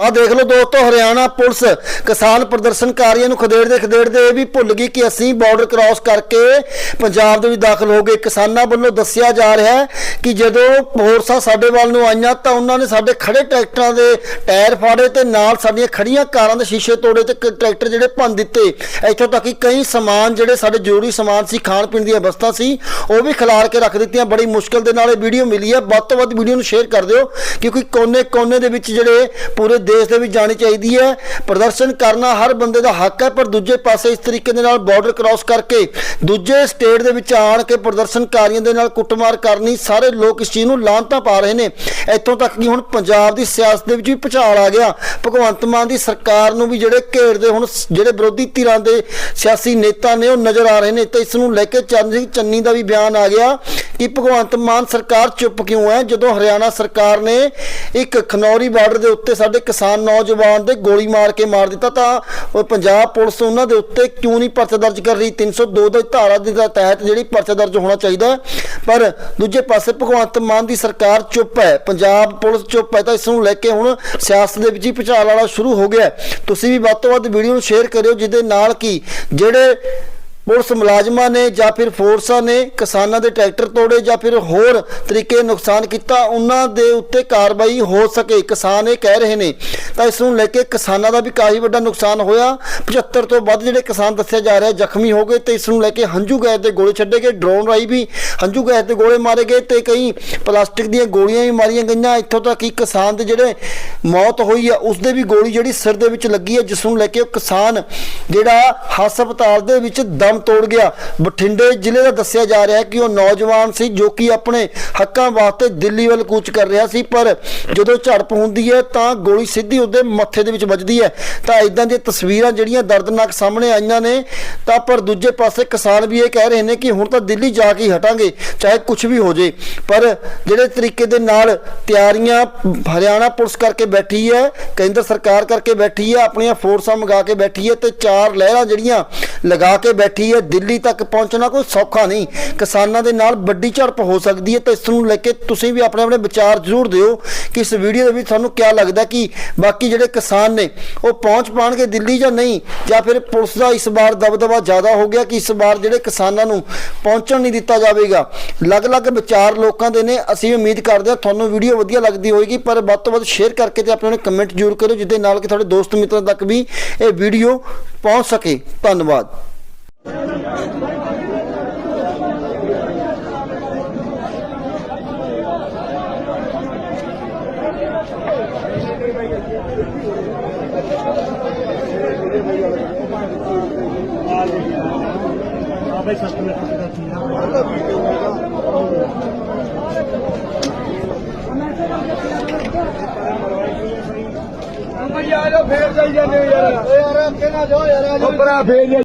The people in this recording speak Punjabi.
ਆ ਦੇਖ ਲਓ ਦੋਸਤੋ, ਹਰਿਆਣਾ ਪੁਲਿਸ ਕਿਸਾਨ ਪ੍ਰਦਰਸ਼ਨਕਾਰੀਆਂ ਨੂੰ ਖਦੇੜਦੇ ਖਦੇੜਦੇ ਇਹ ਵੀ ਭੁੱਲ ਗਈ ਕਿ ਅਸੀਂ ਬਾਰਡਰ ਕ੍ਰਾਸ ਕਰਕੇ ਪੰਜਾਬ ਦੇ ਵਿੱਚ ਦਾਖਲ ਹੋ ਗਏ। ਕਿਸਾਨਾਂ ਵੱਲੋਂ ਦੱਸਿਆ ਜਾ ਰਿਹਾ ਹੈ ਕਿ ਜਦੋਂ ਫੋਰਸਾਂ ਸਾਡੇ ਵੱਲ ਨੂੰ ਆਈਆਂ ਤਾਂ ਉਹਨਾਂ ਨੇ ਸਾਡੇ ਖੜੇ ਟਰੈਕਟਰਾਂ ਦੇ ਟਾਇਰ ਫਾੜੇ ਤੇ ਨਾਲ ਸਾਡੀਆਂ ਖੜੀਆਂ ਕਾਰਾਂ ਦੇ ਸ਼ੀਸ਼ੇ ਤੋੜੇ ਤੇ ਕ- ਟਰੈਕਟਰ ਜਿਹੜੇ ਭੰਨ ਦਿੱਤੇ। ਇੱਥੋਂ ਤੱਕ ਕਿ ਕਈ ਸਮਾਨ ਜਿਹੜੇ ਸਾਡੇ ਜ਼ਰੂਰੀ ਸਮਾਨ ਸੀ ਖਾਣ ਪੀਣ ਦੀਆਂ ਵਸਤਾਂ ਸੀ, ਉਹ ਵੀ ਖਿਲਾਰ ਕੇ ਰੱਖ ਦਿੱਤੀਆਂ। ਬੜੀ ਮੁਸ਼ਕਲ ਦੇ ਨਾਲ ਇਹ ਵੀਡੀਓ ਮਿਲੀ ਹੈ। ਵੱਧ ਤੋਂ ਵੱਧ ਵੀਡੀਓ ਨੂੰ ਸ਼ੇਅਰ ਕਰ ਦਿਓ, ਕਿਉਂਕਿ ਕੋਨੇ-ਕੋਨੇ ਦੇ ਵਿੱਚ ਜਿਹੜੇ ਪੂਰੇ ਦੇਸ਼ ਦੇ ਵਿੱਚ ਜਾਣੀ ਚਾਹੀਦੀ ਹੈ। ਪ੍ਰਦਰਸ਼ਨ ਕਰਨਾ ਹਰ ਬੰਦੇ ਦਾ ਹੱਕ ਹੈ, ਪਰ ਦੂਜੇ ਪਾਸੇ ਇਸ ਤਰੀਕੇ ਦੇ ਨਾਲ ਬਾਰਡਰ ਕ੍ਰਾਸ ਕਰਕੇ ਦੂਜੇ ਸਟੇਟ ਦੇ ਵਿੱਚ ਆਣ ਕੇ ਪ੍ਰਦਰਸ਼ਨਕਾਰੀਆਂ ਦੇ ਨਾਲ ਕੁੱਟਮਾਰ ਕਰਨੀ, ਸਾਰੇ ਲੋਕ ਇਸ ਚੀਜ਼ ਨੂੰ ਲਾਂਤਾ ਪਾ ਰਹੇ ਨੇ। ਇੱਥੋਂ ਤੱਕ ਕਿ ਹੁਣ ਪੰਜਾਬ ਦੀ ਸਿਆਸਤ ਦੇ ਵਿੱਚ ਵੀ ਭੁਚਾਲ ਆ ਗਿਆ। ਭਗਵੰਤ ਮਾਨ ਦੀ ਸਰਕਾਰ ਨੂੰ ਵੀ ਜਿਹੜੇ ਘੇਰਦੇ ਹੁਣ ਜਿਹੜੇ ਵਿਰੋਧੀ ਧਿਰਾਂ ਦੇ ਸਿਆਸੀ ਨੇਤਾ ਨੇ ਉਹ ਨਜ਼ਰ ਆ ਰਹੇ ਨੇ, ਤੇ ਇਸ ਨੂੰ ਲੈ ਕੇ ਚੰਦ ਸਿੰਘ ਚੰਨੀ ਦਾ ਵੀ ਬਿਆਨ ਆ ਗਿਆ। ਕਿ ਭਗਵੰਤ ਮਾਨ ਸਰਕਾਰ ਚੁੱਪ ਕਿਉਂ ਹੈ? ਜਦੋਂ ਹਰਿਆਣਾ ਸਰਕਾਰ ਨੇ ਇੱਕ ਖਨੌਰੀ ਬਾਰਡਰ ਦੇ ਉੱਤੇ ਸਾਡੇ ਕਿਸਾਨ ਨੌਜਵਾਨ ਦੇ ਗੋਲੀ ਮਾਰ ਕੇ ਮਾਰ ਦਿੱਤਾ, ਤਾਂ ਉਹ ਪੰਜਾਬ ਪੁਲਿਸ ਉਹਨਾਂ ਦੇ ਉੱਤੇ ਕਿਉਂ ਨਹੀਂ ਪਰਚਾ ਦਰਜ ਕਰ ਰਹੀ? 302 ਦੀ ਧਾਰਾ ਦੇ ਤਹਿਤ ਜਿਹੜੀ ਪਰਚਾ ਦਰਜ ਹੋਣਾ ਚਾਹੀਦਾ ਪਰ ਦੂਜੇ ਪਾਸੇ ਭਗਵੰਤ ਮਾਨ ਦੀ ਸਰਕਾਰ ਚੁੱਪ ਹੈ, ਪੰਜਾਬ ਪੁਲਿਸ ਚੁੱਪ ਹੈ, ਤਾਂ ਇਸ ਨੂੰ ਲੈ ਕੇ ਹੁਣ ਸਿਆਸਤ ਦੇ ਵਿੱਚ ਹੀ ਭੁਚਾਲ ਵਾਲਾ ਸ਼ੁਰੂ ਹੋ ਗਿਆ ਤੁਸੀਂ ਵੀ ਵੱਧ ਤੋਂ ਵੱਧ ਵੀਡੀਓ ਨੂੰ ਸ਼ੇਅਰ ਕਰਿਓ, ਜਿਹਦੇ ਨਾਲ ਕਿ? ਜਿਹੜੇ ਪੁਲਿਸ ਮੁਲਾਜ਼ਮਾਂ ਨੇ ਜਾਂ ਫਿਰ ਫੋਰਸਾਂ ਨੇ ਕਿਸਾਨਾਂ ਦੇ ਟਰੈਕਟਰ ਤੋੜੇ ਜਾਂ ਫਿਰ ਹੋਰ ਤਰੀਕੇ ਨੁਕਸਾਨ ਕੀਤਾ, ਉਹਨਾਂ ਦੇ ਉੱਤੇ ਕਾਰਵਾਈ ਹੋ ਸਕੇ, ਕਿਸਾਨ ਇਹ ਕਹਿ ਰਹੇ ਨੇ। ਤਾਂ ਇਸ ਨੂੰ ਲੈ ਕੇ ਕਿਸਾਨਾਂ ਦਾ ਵੀ ਕਾਫੀ ਵੱਡਾ ਨੁਕਸਾਨ ਹੋਇਆ। 75 ਤੋਂ ਵੱਧ ਜਿਹੜੇ ਕਿਸਾਨ ਦੱਸਿਆ ਜਾ ਰਿਹਾ, ਜ਼ਖਮੀ ਹੋ ਗਏ ਤੇ ਇਸ ਨੂੰ ਲੈ ਕੇ ਹੰਝੂ ਗੈਸ ਦੇ ਗੋਲੇ ਛੱਡੇ ਗਏ, ਡਰੋਨ ਰਾਈ ਵੀ ਹੰਝੂ ਗੈਸ ਦੇ ਗੋਲੇ ਮਾਰੇ ਗਏ ਤੇ ਕਈ ਪਲਾਸਟਿਕ ਦੀਆਂ ਗੋਲੀਆਂ ਵੀ ਮਾਰੀਆਂ ਗਈਆਂ। ਇੱਥੋਂ ਤੱਕ ਕਿ ਕਿਸਾਨ ਦੇ ਜਿਹੜੇ ਮੌਤ ਹੋਈ ਆ, ਉਸ ਦੇ ਵੀ ਗੋਲੀ ਜਿਹੜੀ ਸਿਰ ਦੇ ਵਿੱਚ ਲੱਗੀ ਹੈ ਜਿਸ ਨੂੰ ਲੈ ਕੇ ਉਹ ਕਿਸਾਨ ਜਿਹੜਾ ਹਸਪਤਾਲ ਦੇ ਵਿੱਚ ਦਮ ਤੋੜ ਗਿਆ। ਬਠਿੰਡੇ ਜ਼ਿਲ੍ਹੇ ਦਾ ਦੱਸਿਆ ਜਾ ਰਿਹਾ ਹੈ ਕਿ ਉਹ ਨੌਜਵਾਨ ਸੀ ਜੋ ਕਿ ਆਪਣੇ ਹੱਕਾਂ ਵਾਸਤੇ ਦਿੱਲੀ ਵੱਲ ਕੂਚ ਕਰ ਰਿਹਾ ਸੀ, ਪਰ ਜਦੋਂ ਝੜਪ ਹੁੰਦੀ ਹੈ ਤਾਂ ਗੋਲੀ ਸਿੱਧੀ ਉਹਦੇ ਮੱਥੇ ਦੇ ਵਿੱਚ ਵੱਜਦੀ ਹੈ। ਤਾਂ ਇਦਾਂ ਦੀਆਂ ਤਸਵੀਰਾਂ ਜਿਹੜੀਆਂ ਦਰਦਨਾਕ ਸਾਹਮਣੇ ਆਈਆਂ ਨੇ, ਤਾਂ ਪਰ ਦੂਜੇ ਪਾਸੇ ਕਿਸਾਨ ਵੀ ਇਹ ਕਹਿ ਰਹੇ ਨੇ ਕਿ ਹੁਣ ਤਾਂ ਦਿੱਲੀ ਜਾ ਕੇ ਹਟਾਂਗੇ, ਚਾਹੇ ਕੁਝ ਵੀ ਹੋ ਜੇ। ਪਰ ਜਿਹੜੇ ਤਰੀਕੇ ਦੇ ਨਾਲ ਤਿਆਰੀਆਂ ਹਰਿਆਣਾ ਪੁਲਿਸ ਕਰਕੇ ਬੈਠੀ ਹੈ, ਕੇਂਦਰ ਸਰਕਾਰ ਕਰਕੇ ਬੈਠੀ ਹੈ, ਆਪਣੀਆਂ ਫੋਰਸਾਂ ਮੰਗਾ ਕੇ ਬੈਠੀ ਹੈ ਤੇ ਚਾਰ ਲਹਿਰਾਂ ਜਿਹੜੀਆਂ ਲਗਾ ਕੇ ਬੈਠੀ ਹੈ, ਦਿੱਲੀ ਤੱਕ ਪਹੁੰਚਣਾ ਕੋਈ ਸੌਖਾ ਨਹੀਂ। ਕਿਸਾਨਾਂ ਦੇ ਨਾਲ ਵੱਡੀ ਝੜਪ ਹੋ ਸਕਦੀ ਹੈ ਤਾਂ ਇਸ ਨੂੰ ਲੈ ਕੇ ਤੁਸੀਂ ਵੀ ਆਪਣੇ ਆਪਣੇ ਵਿਚਾਰ ਜ਼ਰੂਰ ਦਿਓ ਕਿ ਇਸ ਵੀਡੀਓ ਦੇ ਵਿੱਚ ਤੁਹਾਨੂੰ ਕੀ ਲੱਗਦਾ ਕਿ ਬਾਕੀ ਜਿਹੜੇ ਕਿਸਾਨ ਨੇ, ਉਹ ਪਹੁੰਚ ਪਾਣਗੇ ਦਿੱਲੀ ਜਾਂ ਨਹੀਂ? ਜਾਂ ਫਿਰ ਪੁਲਿਸ ਦਾ ਇਸ ਵਾਰ ਦਬਦਬਾ ਜ਼ਿਆਦਾ ਹੋ ਗਿਆ ਕਿ ਇਸ ਵਾਰ ਜਿਹੜੇ ਕਿਸਾਨਾਂ ਨੂੰ ਪਹੁੰਚਣ ਨਹੀਂ ਦਿੱਤਾ ਜਾਵੇਗਾ? ਅਲੱਗ-ਅਲੱਗ ਵਿਚਾਰ ਲੋਕਾਂ ਦੇ ਨੇ, ਅਸੀਂ ਉਮੀਦ ਕਰਦੇ ਹਾਂ ਤੁਹਾਨੂੰ ਵੀਡੀਓ ਵਧੀਆ ਲੱਗਦੀ ਹੋਵੇਗੀ, ਪਰ ਵੱਧ ਤੋਂ ਵੱਧ ਸ਼ੇਅਰ ਕਰਕੇ ਤੇ ਆਪਣੇ ਕਮੈਂਟ ਜ਼ਰੂਰ ਕਰਿਓ, ਜਿਹਦੇ ਨਾਲ ਕਿ ਤੁਹਾਡੇ ਦੋਸਤ ਮਿੱਤਰਾਂ ਤੱਕ ਵੀ ਇਹ ਵੀਡੀਓ ਪਹੁੰਚ ਸਕੇ। ਧੰਨਵਾਦ। ਆਵੇ ਸਸਤੇ ਵਿੱਚ ਕਿਹਦਾ ਚੀਜ਼ ਆ ਉਹ ਭਈ ਆ ਜਾਓ ਫੇਰ ਜਾਈ ਜਾਂਦੇ ਯਾਰ ਓਏ ਯਾਰ ਕਿਹਨਾਂ ਜਾਓ। ਯਾਰ ਆ ਜਾਓ ਫੇਰ